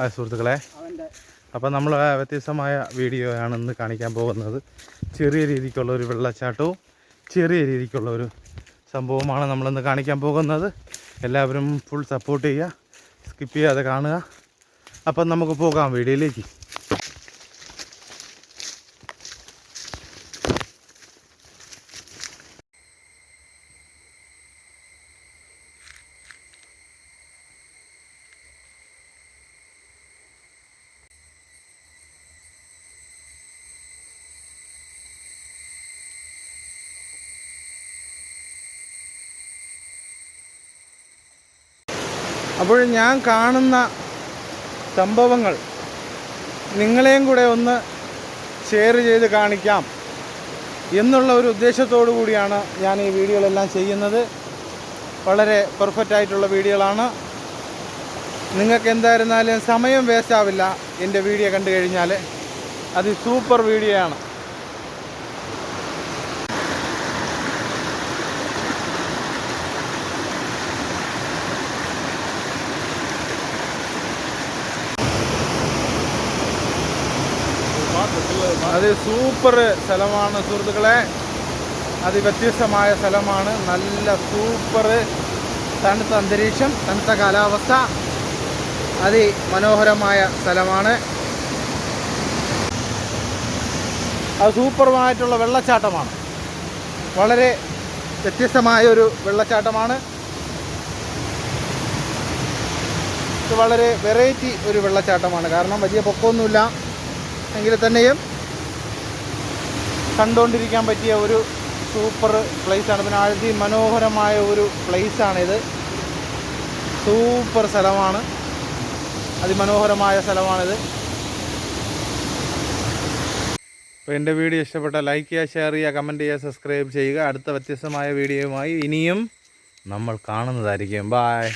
ആ സുഹൃത്തുക്കളെ. അപ്പം അപ്പോൾ നമ്മൾ വ്യത്യസ്തമായ വീഡിയോ ആണ് ഇന്ന് കാണിക്കാൻ പോകുന്നത്. ചെറിയ രീതിക്കുള്ള ഒരു വെള്ളച്ചാട്ടവും ചെറിയ രീതിക്കുള്ള ഒരു സംഭവമാണ് നമ്മളിന്ന് കാണിക്കാൻ പോകുന്നത്. എല്ലാവരും ഫുൾ സപ്പോർട്ട് ചെയ്യുക സ്കിപ്പ് ചെയ്യാതെ കാണുക. അപ്പം നമുക്ക് പോകാം വീഡിയോയിലേക്ക്. അപ്പോൾ ഞാൻ കാണുന്ന സംഭവങ്ങൾ നിങ്ങളെയും കൂടെ ഒന്ന് ഷെയർ ചെയ്ത് കാണിക്കാം എന്നുള്ള ഒരു ഉദ്ദേശത്തോടു കൂടിയാണ് ഞാൻ ഈ വീഡിയോകളെല്ലാം ചെയ്യുന്നത്. വളരെ പെർഫെക്റ്റ് ആയിട്ടുള്ള വീഡിയോകളാണ്. നിങ്ങൾക്ക് എന്തായിരുന്നാലും സമയം വേസ്റ്റ് ആവില്ല എന്റെ വീഡിയോ കണ്ടു കഴിഞ്ഞാൽ അത് സൂപ്പർ വീഡിയോ ആണ്. അത് സൂപ്പർ സ്ഥലമാണ് സുഹൃത്തുക്കളെ. അതിവ്യത്യസ്തമായ സ്ഥലമാണ്. നല്ല സൂപ്പർ തണുത്ത അന്തരീക്ഷം തണുത്ത കാലാവസ്ഥ. അതിമനോഹരമായ സ്ഥലമാണ്. അത് സൂപ്പറുമായിട്ടുള്ള വെള്ളച്ചാട്ടമാണ്. വളരെ വ്യത്യസ്തമായ ഒരു വെള്ളച്ചാട്ടമാണ്. ഇത് വളരെ വെറൈറ്റി ഒരു വെള്ളച്ചാട്ടമാണ്. കാരണം വലിയ പൊക്കമൊന്നുമില്ല. എങ്കിൽ തന്നെയും കണ്ടുകൊണ്ടിരിക്കാൻ പറ്റിയ ഒരു സൂപ്പർ പ്ലേസാണ് പിന്നെ അതിമനോഹരമായ ഒരു പ്ലേസാണിത് സൂപ്പർ സ്ഥലമാണ്. അതിമനോഹരമായ സ്ഥലമാണിത്. അപ്പോൾ എന്റെ വീഡിയോ ഇഷ്ടപ്പെട്ടാൽ ലൈക്ക് ചെയ്യുക ഷെയർ ചെയ്യുക കമന്റ് ചെയ്യുക സബ്സ്ക്രൈബ് ചെയ്യുക. അടുത്ത വ്യത്യസ്തമായ വീഡിയോയുമായി ഇനിയും നമ്മൾ കാണുന്നതായിരിക്കും. ബായ്